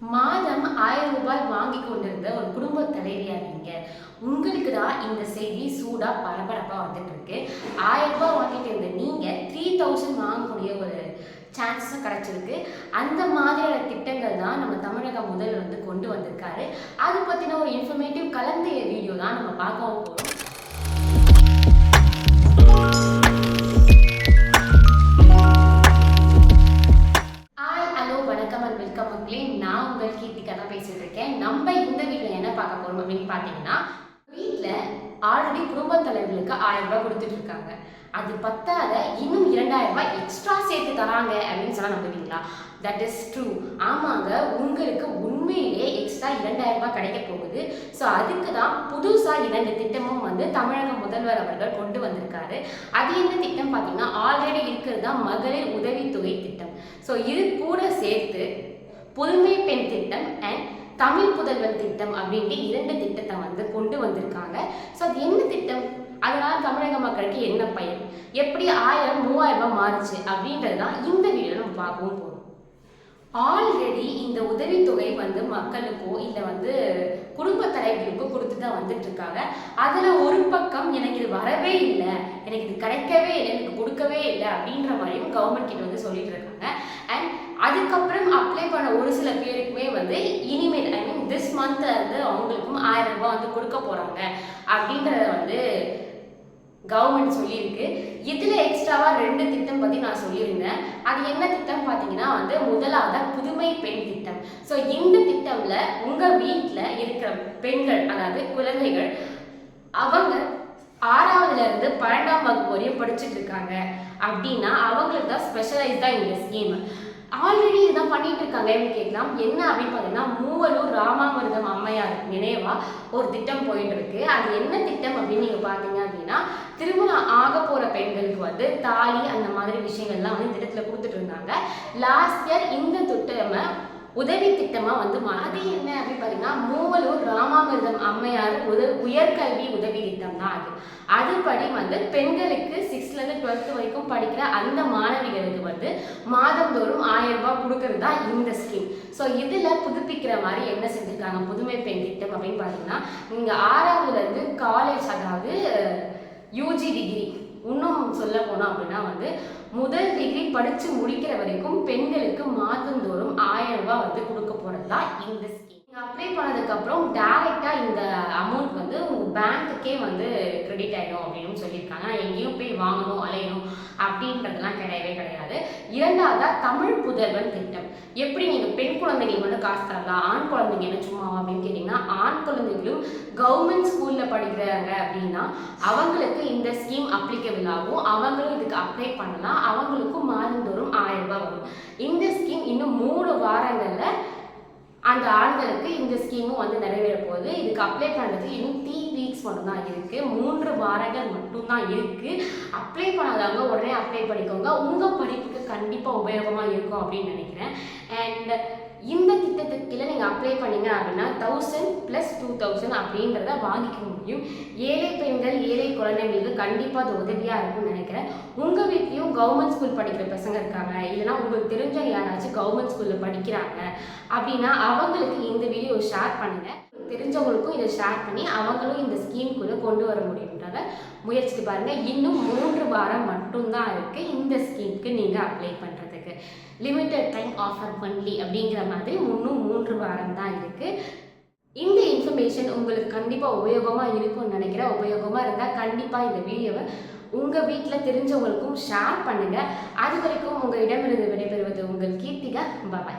மாதம் ஆயிரம் ரூபாய் வாங்கி கொண்டிருந்த ஒரு குடும்ப தலைவியா நீங்க உங்களுக்கு தான் இந்த செய்தி சூடா பரபரப்பா வந்துட்டு இருக்கு? ஆயிரம் ரூபாய் வாங்கிட்டு இருந்த நீங்க த்ரீ தௌசண்ட் வாங்கக்கூடிய ஒரு சான்ஸும் கிடைச்சிருக்கு. அந்த மாதிரியான திட்டங்கள் தான் நம்ம தமிழக முதல் வந்து கொண்டு வந்திருக்காரு. அது பத்தின ஒரு இன்ஃபர்மேட்டிவ் கலந்த வீடியோ தான் நம்ம பார்க்க போறோம். நம்ம இந்த வீட்டில் என்ன பார்க்க போறோம் அப்படின்னு பார்த்தீங்கன்னா வீட்டில் ஆல்ரெடி குடும்ப தலைவர்களுக்கு ஆயிரம் ரூபாய் கொடுத்துட்டு இருக்காங்க. அது பத்தாத இன்னும் இரண்டாயிரம் ரூபாய் எக்ஸ்ட்ரா சேர்த்து தராங்க அப்படின்னு சொன்னா நம்புவீங்களா? தட் இஸ் ட்ரூ ஆமாங்க உங்களுக்கு உண்மையிலே எக்ஸ்ட்ரா இரண்டாயிரம் ரூபாய் கிடைக்க போகுது. ஸோ அதுக்கு தான் புதுசாக இரண்டு திட்டமும் வந்து தமிழக முதல்வர் அவர்கள் கொண்டு வந்திருக்காரு. அது என்ன திட்டம் பார்த்தீங்கன்னா ஆல்ரெடி இருக்கிறது தான் மகளிர் உதவித்தொகை திட்டம். ஸோ இது கூட சேர்த்து புதுமை பெண் திட்டம் அண்ட் தமிழ் புதல்வன் திட்டம் அப்படின்ட்டு இரண்டு திட்டத்தை வந்து கொண்டு வந்திருக்காங்க. ஸோ அது என்ன திட்டம்? அதனால் தமிழக மக்களுக்கு என்ன பயன்? எப்படி ஆயிரம் மூவாயிரம் ரூபாய் மாறுச்சு அப்படின்றது தான் இந்த வீடியோ நம்ம பார்க்கவும் போகிறோம் ஆல்ரெடி இந்த உதவித்தொகை வந்து மக்களுக்கோ இல்லை வந்து குடும்ப தலைவர்களுக்கோ கொடுத்து தான் வந்துட்டு இருக்காங்க அதில் ஒரு பக்கம் எனக்கு இது வரவே இல்லை எனக்கு இது கிடைக்கவே இல்லை எனக்கு கொடுக்கவே இல்லை அப்படின்ற மாதிரியும் கவர்மெண்ட் கிட்ட வந்து சொல்லிட்டு இருக்காங்க அண்ட் அதுக்கப்புறம் அப்ளை பண்ண ஒரு சில பேர் வந்து இனிமேல் ஐ மீன் திஸ் மந்த் வந்து அவங்களுக்கும் ஆயிரம் ரூபாய் வந்து கொடுக்க போகிறாங்க அப்படின்றத வந்து கவர்மெண்ட் சொல்லியிருக்கு. இதில் எக்ஸ்ட்ராவாக ரெண்டு திட்டம் பற்றி நான் சொல்லியிருந்தேன். அது என்ன திட்டம் பார்த்தீங்கன்னா வந்து முதலாவது புதுமை பெண் திட்டம். ஸோ இந்த திட்டம்ல உங்கள் வீட்டில் இருக்கிற பெண்கள் அதாவது குழந்தைகள் அவங்க ஆறாவதுல இருந்து பன்னெண்டாம் வகுப்பு வரையும் படிச்சுட்டு இருக்காங்க. அப்படின்னா அவங்களுக்கு தான் ஸ்பெஷலைஸ்டா இந்த ஸ்கீம் ஆல்ரெடி இதான் பண்ணிட்டு இருக்காங்க. கேட்கலாம் என்ன அப்படின்னு பார்த்தீங்கன்னா மூவலூர் ராமாமிர்தம் அம்மையார் நினைவா ஒரு திட்டம் போயிட்டு இருக்கு. அது என்ன திட்டம் அப்படின்னு நீங்க பார்த்தீங்க அப்படின்னா திருமணம் ஆக போற பெண்களுக்கு வந்து தாலி அந்த மாதிரி விஷயங்கள்லாம் வந்து திட்டத்துல கொடுத்துட்டு இருந்தாங்க. லாஸ்ட் இயர் இந்த திட்டமை உதவி திட்டமா வந்து அது என்ன அப்படின்னு பார்த்தீங்கன்னா மூவலூர் ராமாமிர்தம் அம்மையார் உத உயர்கல்வி உதவி திட்டம் தான் அது. அதுபடி வந்து பெண்களுக்கு சிக்ஸ்த்ல டுவெல்த்து வரைக்கும் படிக்கிற அந்த மாணவிகளுக்கு வந்து மாதந்தோறும் ஆயிரம் ரூபாய் கொடுக்கறது தான் இந்த ஸ்கீம் ஸோ இதில் புதுப்பிக்கிற மாதிரி என்ன செஞ்சுருக்காங்க? புதுமை பெண் திட்டம் அப்படின்னு பார்த்தீங்கன்னா நீங்கள் ஆறாவதுலேருந்து காலேஜ் அதாவது யூஜி டிகிரி இன்னும் சொல்ல போனோம் அப்படின்னா வந்து முதல் டிகிரி படித்து முடிக்கிற வரைக்கும் பெண்களுக்கு மாதந்தோறும் ஆயிரம் ரூபாய் வந்து கொடுக்க போகிறது தான் இந்த ஸ்கீம் அப்ளை பண்ணதுக்கப்புறம் டேரெக்டாக இந்த அமௌண்ட் வந்து பேங்க்குக்கே வந்து கிரெடிட் ஆகிடும் அப்படின்னு சொல்லியிருக்காங்க. நான் எங்கேயும் போய் வாங்கணும் அலையணும் அப்படின்றதெல்லாம் கிடையவே கிடையாது. இரண்டாவதா தமிழ் புதல்வன் திட்டம். எப்படி நீங்கள் பெண் குழந்தைங்களுக்கு மட்டும் காசு தரலாம் ஆண் குழந்தைங்க என்ன சும்மா அப்படின்னு கேட்டிங்கன்னா ஆண் குழந்தைகளும் கவர்மெண்ட் ஸ்கூலில் படிக்கிறாங்க அப்படின்னா அவங்களுக்கு இந்த ஸ்கீம் அப்ளிகபிள் ஆகும். அவங்களும் இதுக்கு அப்ளை பண்ணலாம். அவங்களுக்கும் மாதந்தோறும் ஆயிரம் ரூபாய் வரும். இந்த ஸ்கீம் இன்னும் மூணு வாரங்களில் அந்த ஆண்களுக்கு இந்த ஸ்கீமும் வந்து நிறைவேற போகுது. இதுக்கு அப்ளை பண்ணுறதுக்கு இன்னும் த்ரீ வீக்ஸ் மட்டும் தான் இருக்கு. மூன்று வாரங்கள் மட்டும்தான் இருக்கு. அப்ளை பண்ணாதவங்க உடனே அப்ளை பண்ணிக்கோங்க. உங்க படிப்புக்கு கண்டிப்பா உபயோகமா இருக்கும் அப்படின்னு நினைக்கிறேன். அண்ட் இந்த திட்டத்துக்கு நீங்கள் அப்ளை பண்ணீங்க அப்படின்னா தௌசண்ட் ப்ளஸ் டூ தௌசண்ட் அப்படின்றத வாங்கிக்க முடியும். ஏழை பெண்கள் ஏழை குழந்தைங்களுக்கு கண்டிப்பாக அது உதவியாக இருக்கும்னு நினைக்கிறேன். உங்கள் வீட்லேயும் கவர்மெண்ட் ஸ்கூல் படிக்கிற பசங்க இருக்காங்க. இல்லைனா உங்களுக்கு தெரிஞ்ச யாராச்சும் கவர்மெண்ட் ஸ்கூலில் படிக்கிறாங்க அப்படின்னா அவங்களுக்கு இந்த வீடியோ ஷேர் பண்ணுங்கள் தெரிஞ்சவங்களுக்கும் இதை ஷேர் பண்ணி அவங்களும் இந்த ஸ்கீம்குள்ளே கொண்டு வர முடியுன்றத முயற்சித்து பாருங்கள் இன்னும் மூன்று வாரம் மட்டும்தான் இருக்குது இந்த ஸ்கீமுக்கு நீங்கள் அப்ளை பண்ணுறதுக்கு லிமிட்டட் டைம் ஆஃபர் பண்ணலி அப்படிங்கிற மாதிரி இன்னும் மூன்று வாரம் தான் இருக்குது இந்த இன்ஃபர்மேஷன் உங்களுக்கு கண்டிப்பாக உபயோகமாக இருக்கும்னு நினைக்கிறேன் உபயோகமாக இருந்தால் கண்டிப்பாக இந்த வீடியோவை உங்கள் வீட்டில் தெரிஞ்சவங்களுக்கும் ஷேர் பண்ணுங்கள் அது வரைக்கும் உங்கள் இடமிருந்து விடைபெறுவது உங்கள் கீர்த்திகா. பாய்